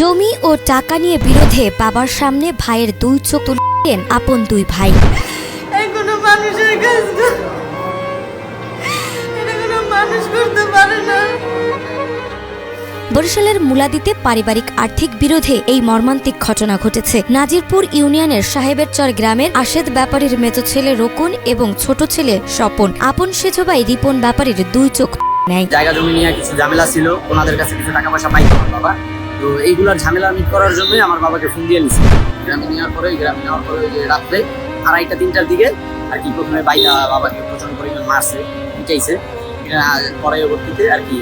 জমি ও টাকা নিয়ে বিরোধে বাবার সামনে ভাইয়ের দুই চোখ তুললেন আপন দুই ভাই। এই কোনো মানুষের কাজ কোনো মানুষ করতে পারে না। বরিশালের মুলাদিতে পারিবারিক আর্থিক বিরোধে এই মর্মান্তিক ঘটনা ঘটেছে। নাজিরপুর ইউনিয়নের সাহেবের চর গ্রামের আশেদ ব্যাপারীর মেজো ছেলে রোকন এবং ছোট ছেলে স্বপন। আপন সেজো ভাই রিপন ব্যাপারীর দুই চোখ নেয়। জায়গা জমি নিয়ে কিছু ঝামেলা ছিল। ওনাদের কাছে কিছু টাকা পয়সা পাইতো বাবা। তো এইগুলোর ঝামেলা মিট করার জন্যই আমার বাবাকে ফোন দিয়ে নিছি। গ্রামে নেওয়ার পরে, গ্রামে নেওয়ার পরে ওই যে রাত্রে আড়াইটা, তিনটার দিকে আর কি প্রথমে বাইরা বাবাকে প্রচণ্ড পরিমাণ মারছে, পিটাইছে। পরবর্তীতে আর কি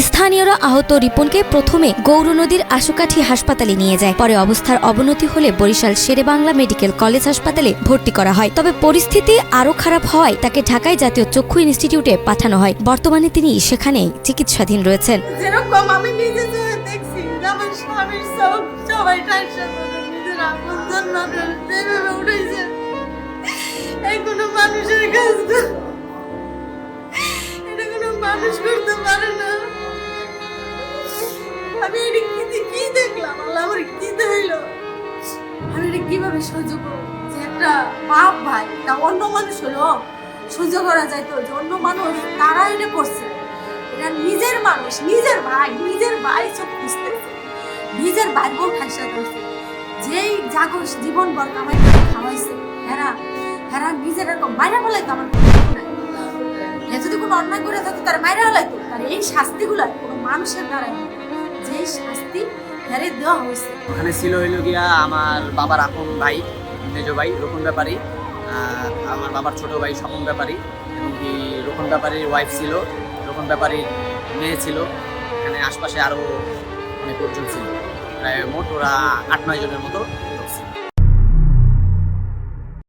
স্থানীয়রা আহত রিপনকে প্রথমে গৌর নদীর আশুকাঠি হাসপাতালে নিয়ে যায়। পরে অবস্থার অবনতি হলে বরিশাল শেরেবাংলা মেডিকেল কলেজ হাসপাতালে ভর্তি করা হয়। তবে পরিস্থিতি আরও খারাপ হওয়ায় তাকে ঢাকায় জাতীয় চক্ষু ইনস্টিটিউটে পাঠানো হয়। বর্তমানে তিনি সেখানে চিকিৎসাধীন রয়েছেন। মানুষের কাজ মানুষ করতে পারে না। আমি এটা কি কি দেখলাম? আল্লাহ, আমার কি হইল আমি এটা কীভাবে সহ্য করব? যে একটা বাপ ভাই তা অন্য মানুষ হলো, সহ্য করা যাইতো যে অন্য মানুষ, তারা এটা করছে। এটা নিজের মানুষ, নিজের ভাই নিজের ভাই সব খুঁজতেছে। নিজের ভাই বউ ঠাইসা ধরছে যেই জাগর জীবন বল কামাই খাওয়াইছে, হেরা হেরা নিজের এরকম মাইরা ফেলাইতো আমার কোনো দুঃখ নাই। এ যদি কোনো অন্যায় করে থাকতো তার মাইরা ফেলাইতো তার এই শাস্তিগুলা কোনো মানুষের দ্বারা যেই শাস্তি হেরে দেওয়া হয়েছে। ওখানে ছিল হইল গিয়া আমার বাবার আপন ভাই, মেজ ভাই রোকন ব্যাপারী আমার বাবার ছোট ভাই স্বপন ব্যাপারী, এবং কি রোকন ব্যাপারীর ওয়াইফ ছিল রোকন ব্যাপারীর মেয়ে ছিল। এখানে আশপাশে আরও অনেক লোকজন ছিল। প্রায় মোট ওরা আট নয় জনের মতো লোক ছিল।